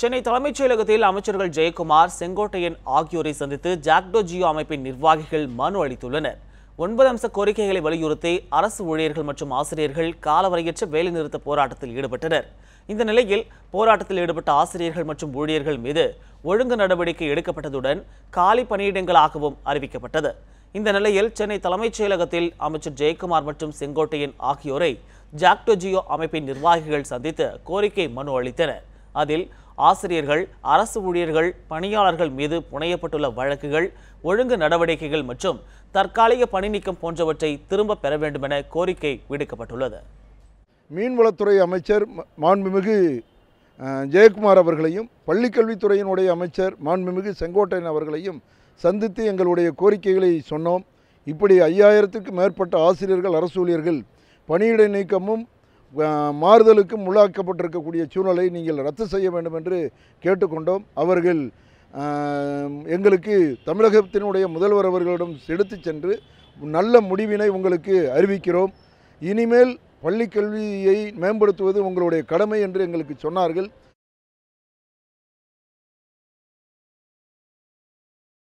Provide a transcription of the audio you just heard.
சென்னை தலைமைச் செயலகத்தில் அமைச்சர்கள் ஜெயக்குமார் செங்கோட்டையன் ஆகியோரை சந்தித்து ஜாக்டோ ஜியோ அமைப்பின் நிர்வாகிகள் மனு அளித்துள்ளனர். ஒன்பது அம்ச கோரிக்கைகளை வலியுறுத்தி அரசு ஊழியர்கள் மற்றும் ஆசிரியர்கள் காலவரையற்ற வேலைநிறுத்த போராட்டத்தில் ஈடுபட்டனர். இந்த நிலையில் போராட்டத்தில் ஈடுபட்ட ஆசிரியர்கள் மற்றும் ஊழியர்கள் மீது ஒழுங்கு நடவடிக்கை எடுக்கப்பட்டதுடன் காலி பணியிடங்களாகவும் அறிவிக்கப்பட்டது. இந்த நிலையில் சென்னை தலைமைச் செயலகத்தில் அமைச்சர் ஜெயக்குமார் மற்றும் செங்கோட்டையன் ஆகியோரை ஜாக்டோ ஜியோ அமைப்பின் நிர்வாகிகள் சந்தித்து கோரிக்கை மனு அளித்தனர். அதில் ஆசிரியர்கள் அரசு ஊழியர்கள் பணியாளர்கள் மீது புனையப்பட்டுள்ள வழக்குகள் ஒழுங்கு நடவடிக்கைகள் மற்றும் தற்காலிக பணி நீக்கம் போன்றவற்றை திரும்ப பெற வேண்டுமென கோரிக்கை விடுக்கப்பட்டுள்ளது. மீன்வளத்துறை அமைச்சர் மாண்புமிகு ஜெயக்குமார் அவர்களையும் பள்ளிக்கல்வித்துறையினுடைய அமைச்சர் மாண்புமிகு செங்கோட்டையன் அவர்களையும் சந்தித்து எங்களுடைய கோரிக்கைகளை சொன்னோம். இப்படி ஐயாயிரத்துக்கு மேற்பட்ட ஆசிரியர்கள் அரசு ஊழியர்கள் பணியிடை நீக்கமும் மாறுதலுக்கும் உள்ளாக்கப்பட்டிருக்கக்கூடிய சூழலை நீங்கள் ரத்து செய்ய வேண்டும் என்று கேட்டுக்கொண்டோம். அவர்கள் எங்களுக்கு தமிழகத்தினுடைய முதல்வர் அவர்களிடம் எடுத்து சென்று நல்ல முடிவினை உங்களுக்கு அறிவிக்கிறோம். இனிமேல் பள்ளிக்கல்வியை மேம்படுத்துவது உங்களுடைய கடமை என்று எங்களுக்கு சொன்னார்கள்.